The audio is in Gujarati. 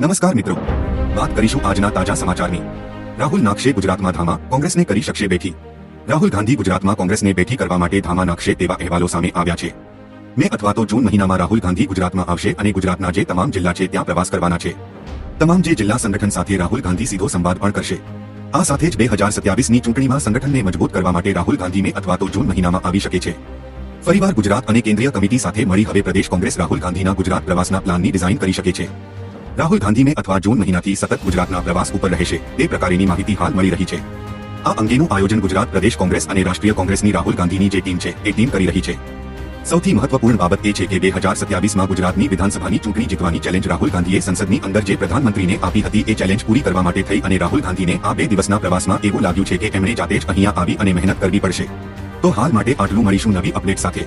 નમસ્કાર મિત્રો. વાત કરીશું આજના તાજા સમાચારની. રાહુલ નાખશે ગુજરાતમાં ધામા, કોંગ્રેસને કરી શકશે બેઠી. રાહુલ ગાંધી ગુજરાતમાં કોંગ્રેસને બેઠી કરવા માટે ધામા નાખશે તેવા અહેવાલો સામે આવ્યા છે. મે અથવા તો જૂન મહિનામાં રાહુલ ગાંધી ગુજરાતમાં આવશે અને ગુજરાતના જે તમામ જિલ્લા છે ત્યાં પ્રવાસ કરવાના છે. તમામ જે જિલ્લા સંગઠન સાથે રાહુલ ગાંધી સીધો સંવાદ પણ કરશે. આ સાથે જ બે હજાર સત્યાવીસની ચૂંટણીમાં સંગઠનને મજબૂત કરવા માટે રાહુલ ગાંધી મે અથવા તો જૂન મહિનામાં આવી શકે છે. ફરીવાર ગુજરાત અને કેન્દ્રીય કમિટી સાથે મળી હવે પ્રદેશ કોંગ્રેસ રાહુલ ગાંધીના ગુજરાત પ્રવાસના પ્લાનની ડિઝાઇન કરી શકે છે. રાહુલ ગાંધી અથવા જૂન મહિનાથી સતત ગુજરાતના પ્રવાસ ઉપર રહેશે. તે પ્રકારની માહિતી હાલ મળી રહી છે. આ અંગેનું આયોજન ગુજરાત પ્રદેશ કોંગ્રેસ અને રાષ્ટ્રીય કોંગ્રેસની રાહુલ ગાંધીની જે ટીમ છે, એ ટીમ કરી રહી છે. સૌથી મહત્વપૂર્ણ બાબત એ છે કે બે હજાર સત્યાવીસમાં ગુજરાતની વિધાનસભાની ચૂંટણી જીતવાની ચેલેન્જ રાહુલ ગાંધીએ સંસદની અંદર જે પ્રધાનમંત્રીને આપી હતી, એ ચેલેન્જ પૂરી કરવા માટે થઈ અને રાહુલ ગાંધીને આ બે દિવસના પ્રવાસમાં એવું લાગ્યું છે કે એમણે જાતે જ અહીંયા આવી અને મહેનત કરવી પડશે. તો હાલ માટે આટલું મળીશું નવી અપડેટ સાથે.